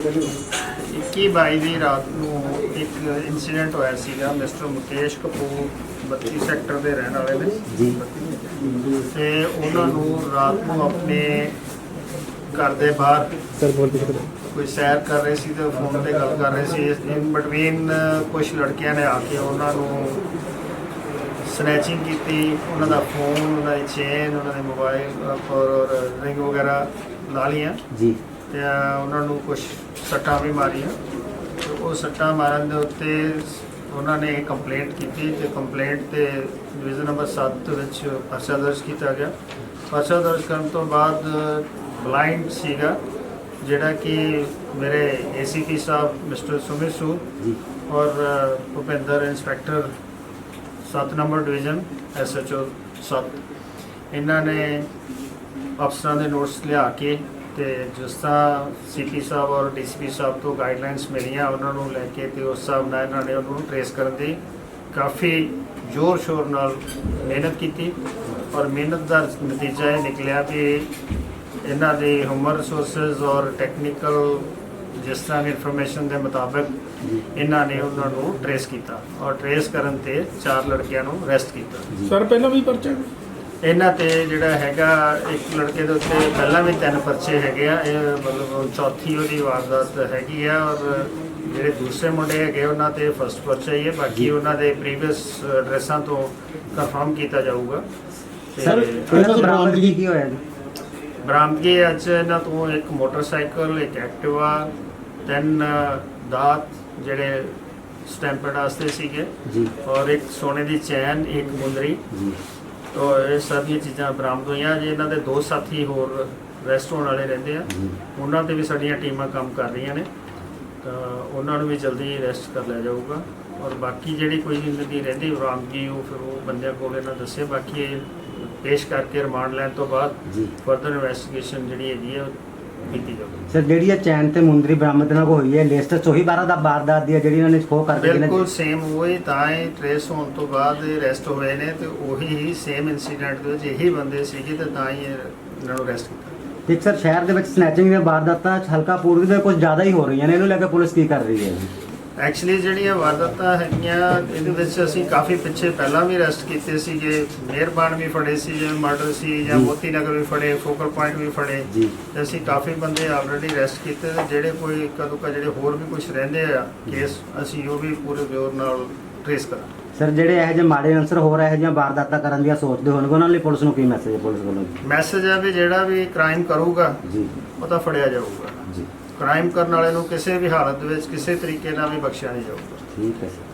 21 22 ਦੀ ਰਾਤ ਨੂੰ ਇੱਕ ਇਨਸੀਡੈਂਟ ਹੋਇਆ ਸੀਗਾ ਮਿਸਟਰ ਮੁਕੇਸ਼ ਕਪੂਰ 32 ਸੈਕਟਰ ਦੇ ਰਹਿਣ ਵਾਲੇ ਨੇ। ਜੀ। ਤੇ ਉਹਨਾਂ ਨੂੰ ਰਾਤ ਨੂੰ ਆਪਣੇ ਘਰ ਦੇ ਬਾਹਰ ਕੋਈ ਸੈਰ ਕਰ ਰਹੇ ਸੀ ਤੇ ਫੋਨ ਤੇ ਗੱਲ ਕਰ ਰਹੇ ਸੀ। ਇਨ ਬਿਟਵੀਨ ਕੁਝ ਲੜਕੀਆਂ ਨੇ ਆ ਕੇ ਉਹਨਾਂ ਨੂੰ ਸਨੈਚਿੰਗ ਕੀਤੀ। ਉਹਨਾਂ ਦਾ ਫੋਨ ਉਹਨਾਂ ਦੀ ਚੇਨ ਉਹਨਾਂ ਦੇ ਮੋਬਾਈਲ ਔਰ ਰਿੰਗ ਵਗੈਰਾ ਲਾ ਲਈਆਂ। ਜੀ। ਤੇ ਉਹਨਾਂ ਨੂੰ ਕੁਝ ਸੱਟਾਂ ਵੀ ਮਾਰੀਆਂ। ਤੇ ਉਹ ਸੱਟਾਂ ਮਾਰਨ ਦੇ ਉੱਤੇ ਉਹਨਾਂ ਨੇ ਕੰਪਲੇਂਟ ਕੀਤੀ ਤੇ ਕੰਪਲੇਂਟ ਤੇ ਡਿਵੀਜ਼ਨ ਨੰਬਰ 7 ਵਿੱਚ ਪਰਚਾ ਦਰਜ ਕੀਤਾ ਗਿਆ। ਪਰਚਾ ਦਰਜ ਕਰਨ ਤੋਂ ਬਾਅਦ ਬਲਾਈਂਡ ਸੀਗਾ, ਜਿਹੜਾ ਕਿ ਮੇਰੇ ਏਸੀਪੀ ਸਾਹਿਬ, ਮਿਸਟਰ ਸੁਮਿਤ ਸੂ ਔਰ Bhupinder inspector 7 number division SHO 7 ਇਹਨਾਂ ਨੇ ਅਫਸਰਾਂ ਦੇ ਨੋਟਸ ਲਿਆ ਕੇ ਤੇ ਜਿਸ ਤਰ੍ਹਾਂ ਸੀਪੀ ਸਾਹਿਬ ਔਰ ਡੀਸੀਪੀ ਸਾਹਿਬ ਤੋਂ ਗਾਈਡਲਾਈਨਸ ਮਿਲੀਆਂ ਉਹਨਾਂ ਨੂੰ ਲੈ ਕੇ ਤੇ ਉਸ ਹਿਸਾਬ ਨਾਲ ਇਹਨਾਂ ਨੇ ਉਹਨੂੰ ਟਰੇਸ ਕਰਨ ਦੀ ਕਾਫੀ ਜ਼ੋਰ ਸ਼ੋਰ ਨਾਲ ਮਿਹਨਤ ਕੀਤੀ ਔਰ ਮਿਹਨਤ ਦਾ ਨਤੀਜਾ ਇਹ ਨਿਕਲਿਆ ਕਿ ਇਹਨਾਂ ਦੇ ਹਿਊਮਨ ਰਿਸੋਰਸਸ ਔਰ ਟੈਕਨੀਕਲ ਜਿਸ ਤਰ੍ਹਾਂ ਦੀ ਇਨਫੋਰਮੇਸ਼ਨ ਦੇ ਮੁਤਾਬਕ ਇਹਨਾਂ ਨੇ ਉਹਨਾਂ ਨੂੰ ਟਰੇਸ ਕੀਤਾ ਔਰ ਟਰੇਸ ਕਰਨ ਤੇ ਚਾਰ ਲੜਕਿਆਂ ਨੂੰ ਅਰੈਸਟ ਕੀਤਾ। ਸਰ, ਪਹਿਲਾਂ ਵੀ ਪਰਚਾ ਇਹਨਾਂ ਤੇ ਜਿਹੜਾ ਹੈਗਾ ਇੱਕ ਲੜਕੇ ਦੇ ਉੱਤੇ ਪਹਿਲਾਂ ਵੀ ਤਿੰਨ ਪਰਚੇ ਹੈਗੇ ਆ ਇਹ ਮਤਲਬ ਚੌਥੀ ਉਹਦੀ ਵਾਰਦਾਤ ਹੈਗੀ ਆ ਔਰ ਜਿਹੜੇ ਦੂਸਰੇ ਮੁੰਡੇ ਹੈਗੇ ਉਹਨਾਂ ਤੇ ਫਸਟ ਪਰਚਾ ਹੀ ਹੈ ਬਾਕੀ ਉਹਨਾਂ ਦੇ ਪ੍ਰੀਵੀਅਸ ਐਡਰੈਸਾਂ ਤੋਂ ਕਨਫਰਮ ਕੀਤਾ ਜਾਊਗਾ। ਸਰ ਇਹਨਾਂ ਤੋਂ ਬਰਾਮਦਗੀ ਕੀ ਹੋਇਆ ਜੀ? ਬਰਾਮਦਗੀ ਅੱਜ ਇਹਨਾਂ ਤੋਂ ਇੱਕ ਮੋਟਰਸਾਈਕਲ ਇੱਕ ਐਕਟਿਵਾ ਤਿੰਨ ਦਾਤ ਜਿਹੜੇ ਸਟੈਂਪਡ ਵਾਸਤੇ ਸੀਗੇ ਜੀ। ਔਰ ਇੱਕ ਸੋਨੇ ਦੀ ਚੈਨ ਇੱਕ ਮੁੰਦਰੀ। ਜੀ। ਤੋ ਇਹ ਸਾਰੀਆਂ ਚੀਜ਼ਾਂ ਬਰਾਮਦ ਹੋਈਆਂ। ਜੇ ਇਹਨਾਂ ਦੇ ਦੋ ਸਾਥੀ ਹੋਰ ਰੈਸਟ ਹੋਣ ਵਾਲੇ ਰਹਿੰਦੇ ਆ। ਉਹਨਾਂ ਤੇ ਵੀ ਸਾਡੀਆਂ ਟੀਮਾਂ ਕੰਮ ਕਰ ਰਹੀਆਂ ਨੇ। ਤਾਂ ਉਹਨਾਂ ਨੂੰ ਵੀ ਜਲਦੀ ਅਰੈਸਟ ਕਰ ਲਿਆ ਜਾਊਗਾ। ਔਰ ਬਾਕੀ ਜਿਹੜੀ ਕੋਈ ਦੀ ਰਹਿੰਦੀ ਬਰਾਮਦਗੀ ਉਹ ਫਿਰ ਉਹ ਬੰਦਿਆਂ ਕੋਲ ਇਹਨਾਂ ਦੱਸੇ। ਬਾਕੀ ਇਹ ਪੇਸ਼ ਕਰਕੇ ਰਿਮਾਂਡ ਲੈਣ ਤੋਂ ਬਾਅਦ ਫਰਦਰ ਇਨਵੈਸਟੀਗੇਸ਼ਨ ਜਿਹੜੀ ਹੈਗੀ ਹੈ ਕੀਤੀ ਸਰ ਜਿਹੜੀ ਇਹ ਚੈਨ ਤੇ ਮੁੰਦਰੀ ਬਰਾਮਦ ਨਾਲ ਹੋਈ ਹੈ ਲਿਸਟ ਚ ਉਹੀ 12 ਦਾ ਵਾਰਦਾਤ ਦੀ ਹੈ ਜਿਹੜੀ ਇਹਨਾਂ ਨੇ ਖੋਹ ਕਰਕੇ ਬਿਲਕੁਲ ਸੇਮ ਉਹੀ ਤਾਂ ਹੀ ਟ੍ਰੇਸ ਹੋਣ ਤੋਂ ਬਾਅਦ ਅਰੈਸਟ ਹੋਏ ਨੇ ਤੇ ਉਹੀ ਹੀ ਸੇਮ ਇਨਸੀਡੈਂਟ ਦੇ ਵਿੱਚ ਇਹੀ ਬੰਦੇ ਸੀਗੇ ਤੇ ਤਾਂ ਹੀ ਇਹ ਇਹਨਾਂ ਨੂੰ ਅਰੈਸਟ ਕੀਤਾ। ਇੱਕ ਸਰ ਸ਼ਹਿਰ ਦੇ ਵਿੱਚ ਸਨੈਚਿੰਗ ਦੀਆਂ ਵਾਰਦਾਤਾਂ ਹਲਕਾ ਪੂਰਬੀ ਦੇ ਕੁਝ ਜ਼ਿਆਦਾ ਹੀ ਹੋ ਰਹੀਆਂ ਨੇ ਇਹਨੂੰ ਲੈ ਕੇ ਪੁਲਿਸ ਕੀ ਕਰ ਰਹੀ ਹੈ? ਐਕਚੁਅਲੀ ਜਿਹੜੀਆਂ ਵਾਰਦਾਤਾਂ ਹੈਗੀਆਂ ਇਹਦੇ ਵਿੱਚ ਅਸੀਂ ਕਾਫੀ ਪਿੱਛੇ ਪਹਿਲਾਂ ਵੀ ਅਰੈਸਟ ਕੀਤੇ ਸੀਗੇ। ਮਿਹਰਬਾਨ ਵੀ ਫੜੇ ਸੀ ਜਿਵੇਂ ਮਰਡਰ ਸੀ ਜਾਂ ਜੀ। ਮੋਤੀ ਨਗਰ ਵੀ ਫੜੇ ਫੋਕਲ ਪੁਆਇੰਟ ਵੀ ਫੜੇ। ਜੀ। ਤੇ ਅਸੀਂ ਕਾਫੀ ਬੰਦੇ ਆਲਰੇਡੀ ਅਰੈਸਟ ਕੀਤੇ ਤੇ ਜਿਹੜੇ ਕੋਈ ਕਦੋਂ ਜਿਹੜੇ ਹੋਰ ਵੀ ਕੁਝ ਰਹਿੰਦੇ ਆ ਕੇਸ ਅਸੀਂ ਉਹ ਵੀ ਪੂਰੇ ਜ਼ੋਰ ਨਾਲ ਟ੍ਰੇਸ ਕਰਾਂਗੇ। ਸਰ ਜਿਹੜੇ ਇਹੋ ਜਿਹੇ ਮਾੜੇ ਅਨਸਰ ਹੋ ਰਹੇ ਇਹੋ ਜਿਹੀਆਂ ਵਾਰਦਾਤਾਂ ਕਰਨ ਦੀਆਂ ਸੋਚਦੇ ਹੋਣਗੇ ਉਹਨਾਂ ਲਈ ਪੁਲਿਸ ਨੂੰ ਕੀ ਮੈਸੇਜ ਹੈ ਪੁਲਿਸ ਵੱਲੋਂ ਜੀ? ਮੈਸੇਜ ਹੈ ਵੀ ਜਿਹੜਾ ਵੀ ਕ੍ਰਾਈਮ ਕਰੂਗਾ ਜੀ। ਉਹ ਤਾਂ ਫੜਿਆ ਜਾਊਗਾ। ਜੀ। ਕ੍ਰਾਈਮ ਕਰਨ ਵਾਲੇ ਨੂੰ ਕਿਸੇ ਵੀ ਹਾਲਤ ਵਿੱਚ ਕਿਸੇ ਤਰੀਕੇ ਨਾਲ ਵੀ ਬਖਸ਼ਿਆ ਨਹੀਂ ਜਾਊਗਾ। ਠੀਕ ਹੈ। ਸਰ